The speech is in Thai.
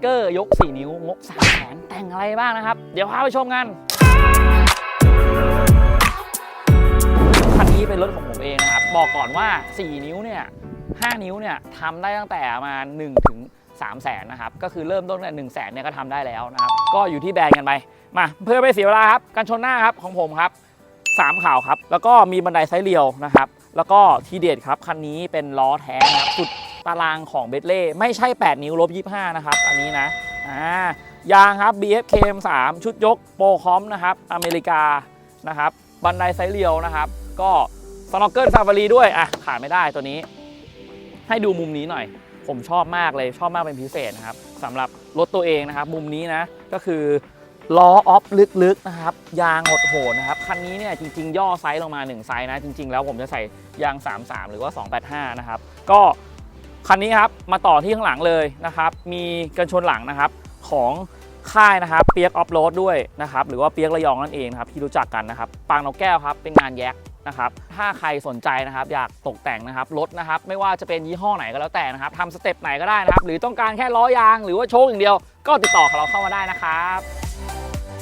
เกอร์ยก 4 นิ้ว งบ3แสนแต่งอะไรบ้างนะครับ เดี๋ยวพาไปชมกันคันนี้เป็นรถของผมเองนะครับ บอกก่อนว่า 4 นิ้วเนี่ย 5 นิ้วเนี่ยทำได้ตั้งแต่ประมาณ1ถึง3แสนนะครับ ก็คือเริ่มต้นแต่1แสนเนี่ยก็ทำได้แล้วนะครับ ก็อยู่ที่แบรนด์กันไป มาเพื่อไม่เสียเวลาครับกันชนหน้าครับของผมครับ3ข่าวครับ แล้วก็มีบันไดไซส์เรียวนะครับ แล้วก็ทีเด็ดครับคันนี้เป็นล้อแท้นะครับสุด ตารางของเบ t เล่ไม่ใช่ 8 นิ้วลบ25 นะครับ อันนี้นะอ่ายางครับ BFKM 3 ชุดยกโปรคอมนะครับอเมริกานะครับบันไดไซเรียวนะครับ ก็สโนเกิลซาฟารีด้วยอะขาดไม่ได้ตัวนี้ ให้ดูมุมนี้หน่อย ผมชอบมากเลยชอบมากเป็นพิเศษนะครับสำหรับรถตัวเองนะครับ มุมนี้นะก็คือล้อออฟลึกๆนะครับ ยางโหดนะครับ คันนี้เนี่ยจริง ๆ ย่อไซส์ลงมา 1 ไซส์นะ จริง ๆ แล้วผมจะใส่ยาง 33 หรือว่า 285 นะครับ ก็ คันนี้ครับมาต่อที่ข้างหลังเลยนะครับ มีกันชนหลังนะครับของค่ายนะครับเปียกออฟโรดด้วยนะครับหรือว่าเปียกระยองนั่นเองนะครับที่รู้จักกันนะครับปางนกแก้วครับเป็นงานแยกนะครับถ้าใครสนใจนะครับอยากตกแต่งนะครับรถนะครับไม่ว่าจะเป็นยี่ห้อไหนก็แล้วแต่นะครับทำสเต็ปไหนก็ได้นะครับหรือต้องการแค่ล้อยาง หรือว่าโชคอย่างเดียว ก็ติดต่อกับเราเข้ามาได้นะครับ